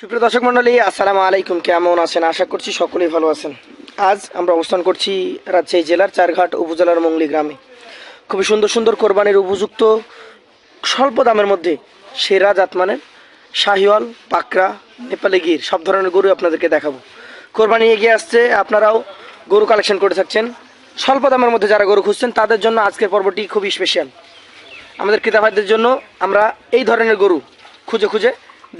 সুপ্রিয় দর্শক মন্ডলী, আসসালামু আলাইকুম। কেমন আছেন? আশা করছি সকলেই ভালো আছেন। আজ আমরা অবস্থান করছি রাজশাহী জেলার চারঘাট উপজেলার মঙ্গলি গ্রামে। খুবই সুন্দর সুন্দর কোরবানির উপযুক্ত স্বল্প দামের মধ্যে সেরা জাতমানের শাহিওয়াল পাকরা নেপালি গির, সব ধরনের গরু আপনাদেরকে দেখাবো। কোরবানি এগিয়ে আসছে, আপনারাও গরু কালেকশন করে থাকছেন। স্বল্প দামের মধ্যে যারা গরু খুঁজছেন, তাদের জন্য আজকের পর্বটি খুবই স্পেশাল আমাদের ক্রেতা ভাইদের জন্য আমরা এই ধরনের গরু খুঁজে খুঁজে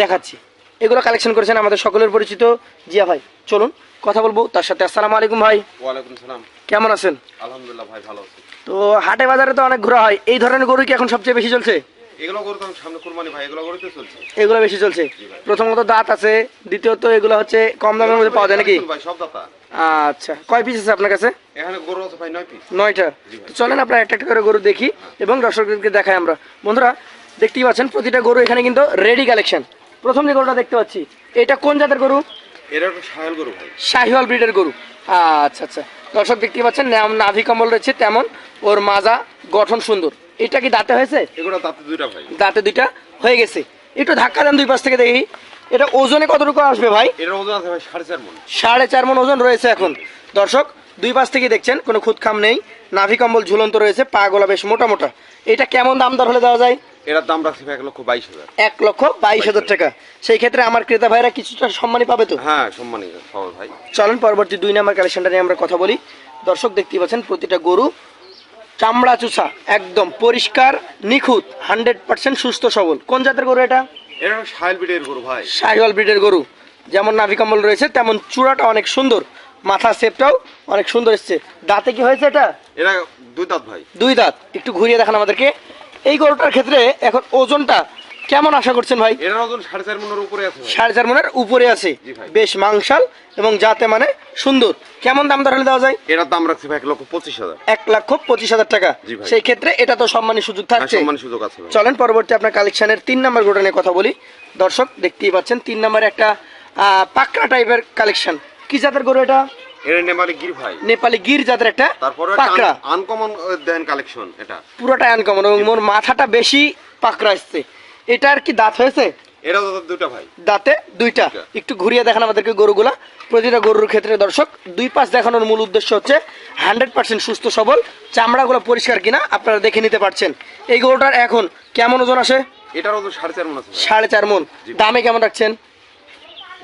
দেখাচ্ছি। এগুলো কালেকশন করেছেন আমাদের সকলের পরিচিত জিয়া ভাই। চলুন কথা বলব তার সাথে। আসসালামু আলাইকুম ভাই। ওয়ালাইকুম সালাম। কেমন আছেন? আলহামদুলিল্লাহ ভাই ভালো আছি। তো হাটে বাজারে তো অনেক ঘোরা হয়। এই ধরনের গরু কি এখন সবচেয়ে বেশি চলছে? এগুলো গরু তো সামনে কুরবানি ভাই এগুলো গরু তো চলছে। এগুলো বেশি চলছে। প্রথমত দাঁত আছে দ্বিতীয়ত এগুলো হচ্ছে কম দামের মধ্যে পাওয়া যায় নাকি? ভাই সব দাতা। আচ্ছা কয় পিস আছে আপনার কাছে? এখানে গরু আছে ভাই নয় পিস নয়টা। তো চলেন আপনার একটা একটা করে গরু দেখি এবং দর্শকদেরকে দেখাই আমরা। বন্ধুরা দেখতেই পাচ্ছেন প্রতিটা গরু এখানে কিন্তু রেডি কালেকশন প্রথম যে গরুটা দেখতে পাচ্ছি এটা কোন জাতের গরু? এটা গরু ভাই। শাহিওয়াল ব্রিডের গরু। আচ্ছা আচ্ছা। দর্শক দেখতে পাচ্ছেন যেমন নাভি কম্বল রয়েছে তেমন ওর মাজা গঠন সুন্দর। এটা কি দাঁতে হয়েছে? এগুলো দাঁতে দুইটা ভাই। দাঁতে দুইটা হয়ে গেছে। একটু ধাক্কা দেন দুই পাশ থেকে দেখি। এটা ওজনে কতটুকু আসবে ভাই? এটার ওজন আছে ভাই সাড়ে চার মন। সাড়ে চার মন ওজন রয়েছে এখন। দর্শক দুই পাশ থেকে দেখছেন কোনো খুদখাম নেই। নাভি কম্বল ঝুলন্ত রয়েছে পা গোলা বেশ মোটা মোটা। এটা কেমন দাম দর হলে দেওয়া যায়? এটার দাম রাখছি এক লক্ষ বাইশ হাজার। এক লক্ষ বাইশ হাজার টাকা। সেই ক্ষেত্রে আমার ক্রেতা ভাইরা কিছুটা সম্মানই পাবে তো? হ্যাঁ সম্মানিত সবাই ভাই। চলেন পরবর্তী দুই নাম্বার কালেকশনটা নিয়ে আমরা কথা বলি। দর্শক দেখতেই পাচ্ছেন প্রতিটা গরু চামড়া চুষা একদম পরিষ্কার নিখুঁত হান্ড্রেড পার্সেন্ট সুস্থ সবল। কোন জাতের গরু এটা? এটা সাহেল বিটের গরু ভাই। শাহিওয়াল ব্রিডের গরু। যেমন নাভিকম্বল রয়েছে তেমন চূড়াটা অনেক সুন্দর। মাথা শেপটাও অনেক সুন্দর এসছে। দাঁতে কি হয়েছে এটা? এটা দুই দাঁত ভাই। দুই দাঁত। একটু ঘুরিয়ে দেখান আমাদেরকে। এই গরুটার ক্ষেত্রে এখন ওজনটা কেমন আশা করছেন ভাই? এটার ওজন সাড়ে চার মনের উপরে আছে সাড়ে চার মনের উপরে আছে। বেশ মাংসাল এবং যাতে মানে সুন্দর। কেমন দাম দর হলে দেওয়া যায়? এটার দাম রাখছি এক লক্ষ পঁচিশ হাজার। এক লক্ষ পঁচিশ হাজার টাকা। সেই ক্ষেত্রে এটা তো সম্মানের সুযোগ হ্যাঁ, থাকছে। সম্মানের সুযোগ আছে চলেন পরবর্তী আপনার কালেকশনের তিন নাম্বার গোটা নিয়ে কথা বলি। দর্শক দেখতেই পাচ্ছেন তিন নাম্বারে একটা আহ, পাকড়া টাইপের কালেকশন। কি জাতের গরু এটা? এটা নেমালি গির ভাই। নেপালি গির জাতের একটা তারপরে পাকড়া। আনকমন দেন কালেকশন এটা। পুরোটা আনকমন এবং মোর মাথাটা বেশি পাকড়া আসছে এটার কি দাঁত হয়েছে? এটা দাদা ভাই। দাঁতে দুইটা। দুইটা। একটু ঘুরিয়ে দেখান আমাদেরকে গরুগুলা। প্রতিটা গরুর ক্ষেত্রে দর্শক দুই পাশ দেখানোর মূল উদ্দেশ্য হচ্ছে হান্ড্রেড পার্সেন্ট সুস্থ সবল চামড়াগুলো পরিষ্কার কিনা আপনারা দেখে নিতে পারছেন। এই গরুটার এখন কেমন ওজন আসে? এটার ওজন সাড়ে চার মন সাড়ে চার মন। দামে কেমন রাখছেন?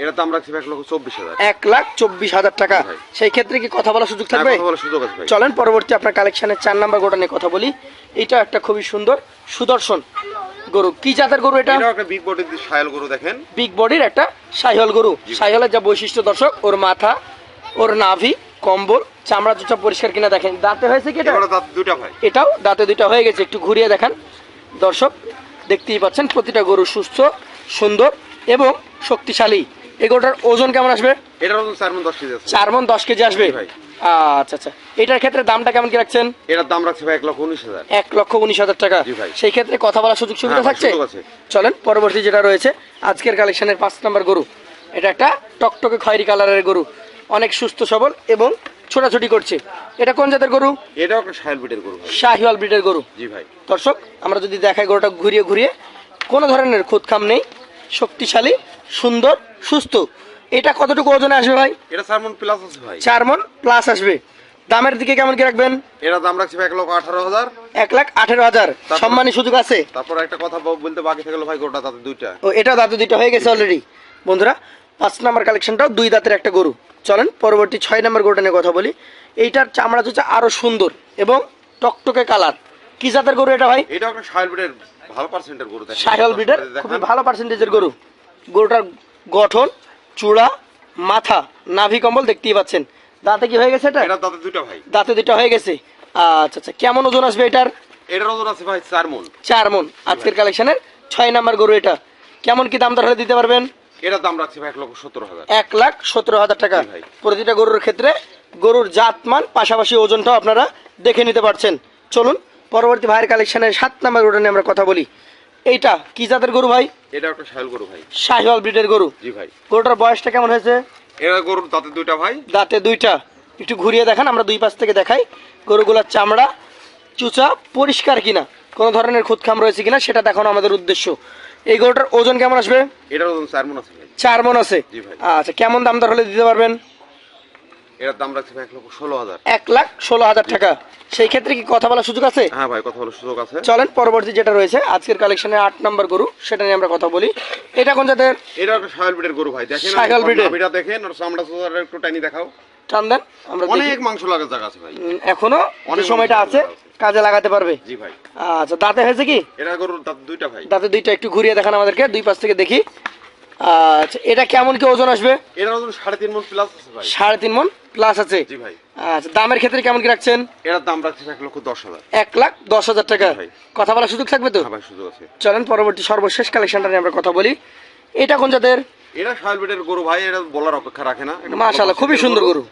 এটার দাম রাখছি এক লক্ষ চব্বিশ হাজার। এক লাখ চব্বিশ হাজার টাকা। সেই ক্ষেত্রে কি কথা বলার সুযোগ হ্যাঁ, থাকবে? কথা বলার সুযোগ আছে চলেন পরবর্তী আপনার কালেকশনের চার নাম্বার গোটা নিয়ে কথা বলি। এটা একটা খুবই সুন্দর সুদর্শন গরু। কি জাতের গরু এটা? একটা বিগ বডির সায়াল গরু দেখেন। বিগ বডির একটা সাইহল গরু। সাইহলের যা বৈশিষ্ট্য দর্শক ওর মাথা ওর নাভি কম্বল চামড়া চুচা পরিষ্কার কিনা দেখেন। দাঁতে হয়েছে কি এটা? দাঁত দুইটা ভাই। এটাও দাঁতে দুইটা হয়ে গেছে। একটু ঘুরিয়ে দেখেন। দর্শক দেখতেই পাচ্ছেন প্রতিটা গরু সুস্থ সুন্দর এবং শক্তিশালী। এগুলোটার ওজন কেমন আসবে? এটার ওজন চার মন দশ কেজি আছে। চার মন দশ কেজি আসবে? ভাই। আচ্ছা আচ্ছা। এটার ক্ষেত্রে দামটা কেমন কি রাখছেন? এটার দাম রাখছি ভাই এক লক্ষ উনিশ হাজার। এক লক্ষ উনিশ হাজার টাকা। ভাই। সেই ক্ষেত্রে কথা বলার সুযোগ সুবিধা হ্যাঁ থাকছে? চলেন পরবর্তী যেটা রয়েছে আজকের কালেকশনের পাঁচ নম্বর গরু। এটা একটা টকটকে খয়েরি কালারের গরু। অনেক সুস্থ সবল এবং ছোটাছুটি করছে। এটা কোন জাতের গরু? এটাও একটা সায়াল বিটের গরু শাহিওয়াল ব্রিডের গরু। জি ভাই। দর্শক আমরা যদি দেখাই গরুটা ঘুরিয়ে ঘুরিয়ে কোনো ধরনের খুদখাম নেই। শক্তিশালী সুন্দর সুস্থ। এটা কতটুকু ওজনে আসবে ভাই? এটা চার মন প্লাস আছে ভাই। চার মন প্লাস আসবে। দামের দিকে কেমন কি রাখবেন? এটা দাম রাখছি এক লক্ষ আঠারো হাজার। এক লাখ আঠেরো হাজার। সম্মানী সুযোগ আছে? তারপর একটা কথা বলতে বাকি থাকল ভাই গোটা তাতে দুইটা। ও এটা দাঁত দুইটা হয়ে গেছে অলরেডি বন্ধুরা পাঁচ নাম্বার কালেকশনটাও দুই দাঁতের একটা গরু। চলেন পরবর্তী ছয় নাম্বার গরুটা নিয়ে কথা বলি। এইটার চামড়া হচ্ছে আরও সুন্দর এবং টকটকে কালার কি জাতের গরু এটা ভাই? এটা একটা বিটের ভালো পার্সেন্টের গরু ব্রিডের দেখান। খুবই ভালো পার্সেন্টেজের গরু। গরুটার গঠন চূড়া মাথা নাভি কম্বল দেখতেই পাচ্ছেন। দাঁতে কি হয়ে গেছে এটা? এটার দাঁতে দুইটা ভাই। দাঁতে দুইটা হয়ে গেছে। আচ্ছা আচ্ছা কেমন ওজন আসবে এটার? এটার ওজন আছে ভাই চার মন। চার মন। আজকের কালেকশনের ছয় নাম্বার গরু এটা। কেমন কি দাম দর হলে দিতে পারবেন? এটার দাম রাখছি ভাই এক লক্ষ সত্তর হাজার। এক লাখ সতেরো হাজার টাকা। প্রতিটা গরুর ক্ষেত্রে গরুর জাতমান পাশাপাশি ওজনটাও আপনারা দেখে নিতে পারছেন। চলুন পরবর্তী ভাইয়ের কালেকশনের সাত নাম্বার গরুটা নিয়ে আমরা কথা বলি। এইটা কি জাতের গরু ভাই? এটা একটা সায়াল গরু ভাই। শাহিওয়াল ব্রিডের গরু? জি ভাই। গরুটার বয়সটা কেমন হয়েছে? এটা গরুর দাঁতে দুইটা ভাই। দাঁতে দুইটা। একটু ঘুরিয়ে দেখান আমরা দুই পাশ থেকে দেখাই। গরুগুলার চামড়া চুচা পরিষ্কার কিনা? কোনো ধরনের খুদখাম রয়েছে কিনা? সেটা দেখানো আমাদের উদ্দেশ্য। এই গরুটার ওজন কেমন আসবে? এটার ওজন চার মন আছে চার মন আছে? জি ভাই। আচ্ছা কেমন দাম দর হলে দিতে পারবেন? এটার দাম রাখছি এক লক্ষ ষোলো হাজার। এক লাখ ষোলো হাজার টাকা। সেই ক্ষেত্রে কি কথা বলার সুযোগ আছে? হ্যাঁ ভাই কথা বলার সুযোগ আছে। চলেন পরবর্তী যেটা রয়েছে আজকের কালেকশনের আট নম্বর গরু সেটা নিয়ে আমরা কথা বলি। এটা কোন জাতের? এটা একটা সাহেল ব্রিডের গরু ভাই। দেখেন breed এর? নাভিটা দেখেন আর চামড়া চোদাটা একটু টাইনি দেখাও। টান দেন আমরা। অনেক মাংস লাগার জায়গা আছে ভাই। এখনও অনেক সময়টা আছে আছে। কাজে লাগাতে পারবে। জি ভাই। আচ্ছা দাঁতে হয়েছে কি? এটা গরুর দাঁত দুইটা ভাই। দাঁতে দুইটা একটু ঘুরিয়ে দেখান আমাদেরকে দুই পাশ থেকে দেখি। আচ্ছা এটা কেমন কি ওজন আসবে? এটার ওজন সাড়ে তিন মন প্লাস আছে ভাই। সাড়ে তিন মন প্লাস আছে? জি ভাই। আচ্ছা দামের ক্ষেত্রে কেমন কি রাখছেন? এটার দাম রাখছি এক লক্ষ দশ হাজার। এক লাখ দশ হাজার টাকা। কথা বলার সুযোগ থাকবে তো? হ্যাঁ ভাই সুযোগ আছে। চলেন পরবর্তী সর্বশেষ কালেকশনটা নিয়ে আমরা কথা বলি। এটা কোন জাতের? এটা সাহেল গরু ভাই এটা বলার অপেক্ষা রাখে না। ভালো খুবই সুন্দর গরু।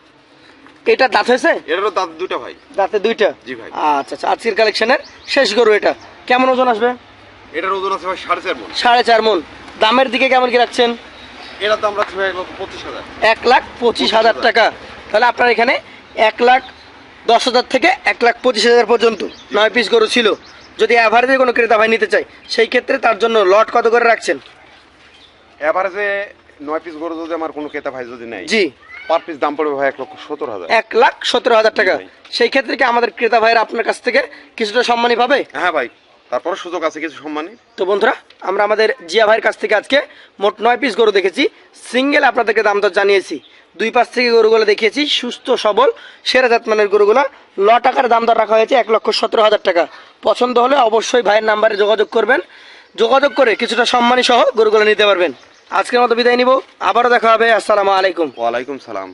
এটা দাঁত হয়েছে? এটারও দাঁত দুইটা ভাই। দাঁতে দুইটা? জি ভাই। আচ্ছা আচ্ছা আজকের কালেকশনের শেষ গরু এটা। কেমন ওজন আসবে? এটার ওজন আছে ভাই সাড়ে চার মন। সাড়ে চার মন। দামের দিকে কেমন কি রাখছেন? দাম রাখছি ভাই এক লাখ পঁচিশ হাজার টাকা। তাহলে আপনার এখানে এক লাখ দশ হাজার থেকে এক লাখ পঁচিশ হাজার পর্যন্ত নয় পিস গরু ছিল। যদি অ্যাভারেজে কোনো ক্রেতা ভাই নিতে চায় সেই ক্ষেত্রে তার জন্য লট কত করে রাখছেন? অ্যাভারেজে নয় পিস গরু যদি আমার কোনো ক্রেতা ভাই যদি নেয় জি। পার পিস দাম পড়বে ভাই এক লক্ষ সত্তর হাজার। এক লাখ সতেরো হাজার টাকা। সেই ক্ষেত্রে কি আমাদের ক্রেতা ভাইয়েরা আপনার কাছ থেকে কিছুটা সম্মানই পাবে? হ্যাঁ ভাই। তারপরে সুযোগ আছে কিছু সম্মানী? তো বন্ধুরা আমরা আমাদের জিয়া ভাইয়ের কাছ থেকে আজকে মোট নয় পিস গরু দেখেছি। সিঙ্গেল আপনাদেরকে দাম দর জানিয়েছি। দুই পাশ থেকে গরুগুলো দেখিয়েছি সুস্থ সবল সেরা জাতমানের গরুগুলো। ল টাকার দাম দর রাখা হয়েছে এক লক্ষ সতেরো হাজার টাকা। পছন্দ হলে অবশ্যই ভাইয়ের নাম্বারে যোগাযোগ করবেন। যোগাযোগ করে কিছুটা সম্মানী সহ গরুগুলো নিতে পারবেন। আজকের মতো বিদায় নিব। আবারও দেখা হবে। আসসালামু আলাইকুম। ওয়ালাইকুম সালাম।